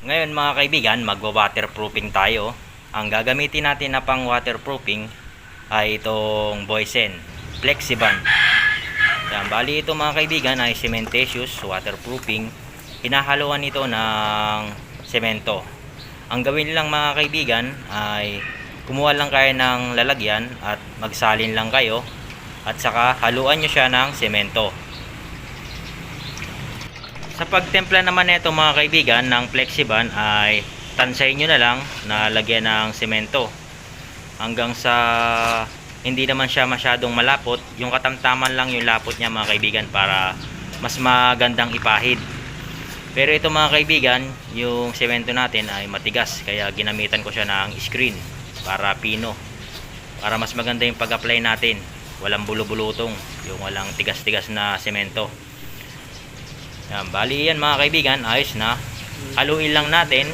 Ngayon mga kaibigan, magwa-waterproofing tayo. Ang gagamitin natin na pang waterproofing ay itong Boysen Flexiban. Yan, bali ito mga kaibigan ay cementitious waterproofing. Hinahaluan ito ng semento. Ang gawin lang mga kaibigan ay kumuha lang kayo ng lalagyan at magsalin lang kayo at saka haluan nyo siya ng semento. Sa pagtempla naman nito mga kaibigan ng Flexiban ay tansay nyo na lang na lagyan ng semento hanggang sa hindi naman siya masyadong malapot yung katamtaman lang yung lapot niya mga kaibigan para mas magandang ipahid. Pero ito mga kaibigan yung semento natin ay matigas kaya ginamitan ko siya ng screen para pino para mas maganda yung pag-apply natin. Walang bulubulutong yung walang tigas-tigas na semento yan, bali yan mga kaibigan ayos na. Haluin lang natin.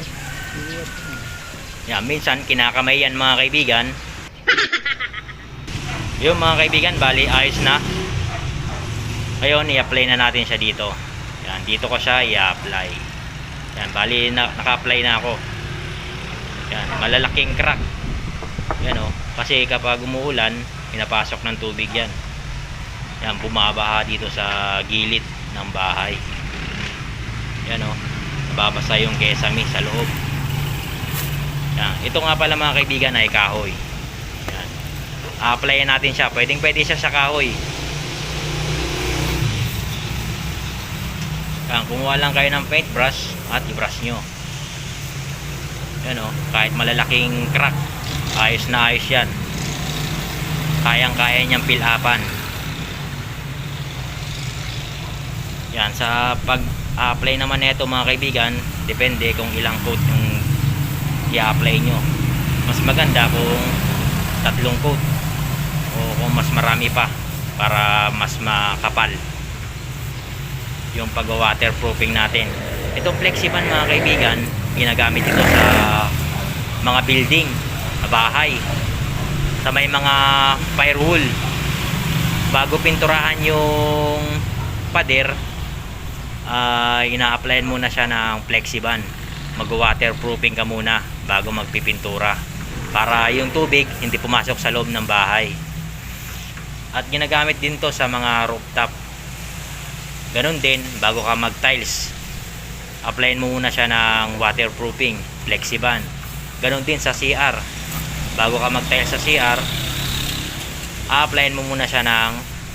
Yan, minsan kinakamay yan mga kaibigan. Yung mga kaibigan bali ayos na. Ngayon i-apply na natin siya dito. Yan, dito ko siya i-apply. Yan, bali na, naka-apply na ako. Yan, malalaking crack. Yan o, kasi kapag umuulan pinapasok ng tubig yan. Yan, bumabaha dito sa gilid ng bahay yan o, nababasa yung kesame sa loob. Yan, ito nga pala mga kaibigan ay kahoy. Yan, a-applyan natin siya. Pwedeng pwede siya sa kahoy. Yan, kumuha lang kayo ng paintbrush at i-brush nyo. Yan o, kahit malalaking crack ayos na ayos yan. Kayang kaya niyang fill yan sa pag apply naman nito mga kaibigan depende kung ilang coat yung i-apply nyo. Mas maganda kung tatlong coat o kung mas marami pa para mas makapal yung pag waterproofing natin. Itong flexiban mga kaibigan ginagamit ito sa mga building bahay sa may mga firewall. Bago pinturahan yung pader ay ina-applyan muna siya ng flexiban mag-waterproofing ka muna bago magpipintura. Para yung tubig hindi pumasok sa loob ng bahay. At ginagamit din to sa mga rooftop. Ganun din bago ka mag tiles applyin mo muna siya ng waterproofing flexiban ganun din sa CR bago ka mag tiles sa CR a-applyin mo muna siya ng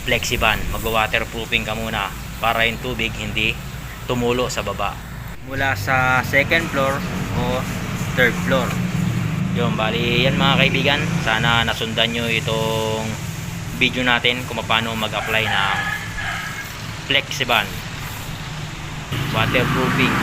flexiban mag waterproofing ka muna para yung tubig hindi tumulo sa baba. Mula sa second floor o third floor. Yun bali yan mga kaibigan sana nasundan nyo itong video natin kung paano mag apply ng flexiban waterproofing